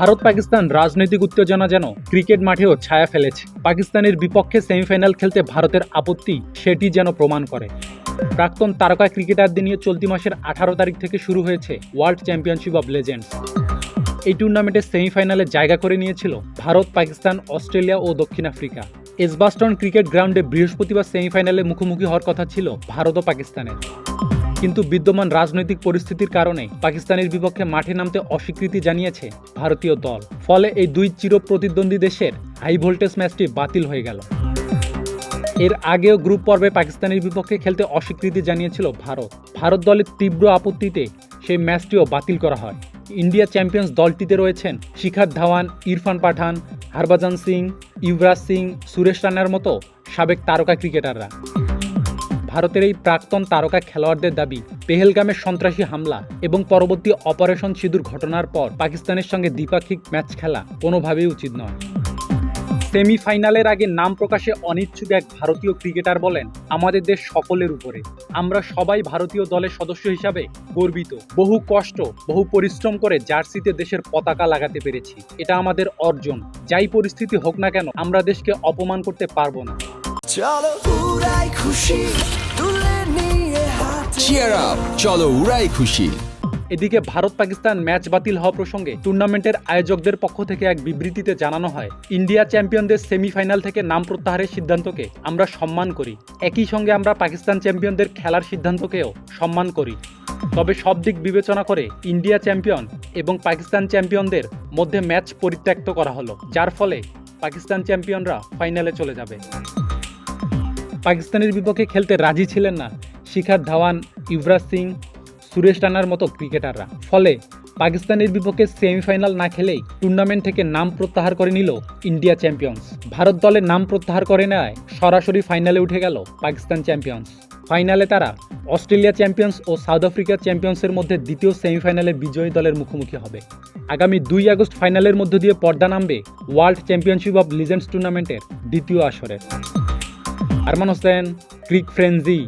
ভারত পাকিস্তান রাজনৈতিক উত্তেজনা যেন ক্রিকেট মাঠেও ছায়া ফেলেছে। পাকিস্তানের বিপক্ষে সেমিফাইনাল খেলতে ভারতের আপত্তি, সেটি যেন প্রমাণ করে। প্রাক্তন তারকা ক্রিকেটারদের নিয়ে চলতি মাসের আঠারো তারিখ থেকে শুরু হয়েছে ওয়ার্ল্ড চ্যাম্পিয়নশিপ অব লেজেন্ডস। এই টুর্নামেন্টের সেমিফাইনালে জায়গা করে নিয়েছিল ভারত, পাকিস্তান, অস্ট্রেলিয়া ও দক্ষিণ আফ্রিকা। এসবাস্টন ক্রিকেট গ্রাউন্ডে বৃহস্পতিবার সেমিফাইনালে মুখোমুখি হওয়ার কথা ছিল ভারত ও পাকিস্তানের। কিন্তু বিদ্যমান রাজনৈতিক পরিস্থিতির কারণে পাকিস্তানের বিপক্ষে মাঠে নামতে অস্বীকৃতি জানিয়েছে ভারতীয় দল। ফলে এই দুই চির প্রতিদ্বন্দ্বী দেশের হাই ভোল্টেজ ম্যাচটি বাতিল হয়ে গেল। এর আগেও গ্রুপ পর্বে পাকিস্তানের বিপক্ষে খেলতে অস্বীকৃতি জানিয়েছিল ভারত। ভারত দলের তীব্র আপত্তিতে সেই ম্যাচটিও বাতিল করা হয়। ইন্ডিয়া চ্যাম্পিয়ন্স দলটিতে রয়েছেন শিখার ধাওয়ান, ইরফান পাঠান, হরভজন সিং, ইউবরাজ সিং, সুরেশ রানার মতো সাবেক তারকা ক্রিকেটাররা ভারতের এই প্রাক্তন তারকা খেলোয়াড়দের দাবি পেহেলগামের সন্ত্রাসী হামলা এবং পরবর্তী অপারেশন সিঁদুর ঘটনার পর পাকিস্তানের সঙ্গে দ্বিপাক্ষিক ম্যাচ খেলা কোনোভাবেই উচিত নয়। সেমিফাইনালের আগে নাম প্রকাশে অনিচ্ছুক এক ভারতীয় ক্রিকেটার বলেন, আমাদের দেশ সকলের উপরে। আমরা সবাই ভারতীয় দলের সদস্য হিসাবে গর্বিত। বহু কষ্ট, বহু পরিশ্রম করে জার্সিতে দেশের পতাকা লাগাতে পেরেছি। এটা আমাদের অর্জন। যাই পরিস্থিতি হোক না কেন, আমরা দেশকে অপমান করতে পারব না। চলো খুশি। চিয়ার আপ চলো উড়াই খুশি। এদিকে ভারত পাকিস্তান ম্যাচ বাতিল হওয়া প্রসঙ্গে টুর্নামেন্টের আয়োজকদের পক্ষ থেকে এক বিবৃতিতে জানানো হয়, ইন্ডিয়া চ্যাম্পিয়নদের সেমিফাইনাল থেকে নাম প্রত্যাহারের সিদ্ধান্তকে আমরা সম্মান করি। একই সঙ্গে আমরা পাকিস্তান চ্যাম্পিয়নদের খেলার সিদ্ধান্তকেও সম্মান করি। তবে সব দিক বিবেচনা করে ইন্ডিয়া চ্যাম্পিয়ন এবং পাকিস্তান চ্যাম্পিয়নদের মধ্যে ম্যাচ পরিত্যক্ত করা হলো, যার ফলে পাকিস্তান চ্যাম্পিয়নরা ফাইনালে চলে যাবে। পাকিস্তানের বিপক্ষে খেলতে রাজি ছিলেন না শিখার ধাওয়ান ইউবরাজ সিং, সুরেশ রানার মতো ক্রিকেটাররা। ফলে পাকিস্তানের বিপক্ষে সেমিফাইনাল না খেলেই টুর্নামেন্ট থেকে নাম প্রত্যাহার করে নিল ইন্ডিয়া চ্যাম্পিয়ন্স। ভারত দলের নাম প্রত্যাহার করে নেয় সরাসরি ফাইনালে উঠে গেল পাকিস্তান চ্যাম্পিয়ন্স। ফাইনালে তারা অস্ট্রেলিয়া চ্যাম্পিয়ন্স ও সাউথ আফ্রিকা চ্যাম্পিয়ন্সের মধ্যে দ্বিতীয় সেমিফাইনালে বিজয়ী দলের মুখোমুখি হবে। আগামী দুই আগস্ট ফাইনালের মধ্য দিয়ে পর্দা নামবে ওয়ার্ল্ড চ্যাম্পিয়নশিপ অব লিজেন্ডস টুর্নামেন্টের দ্বিতীয় আসরে আরমান হোসেন, ক্রিক ফ্রেন্সি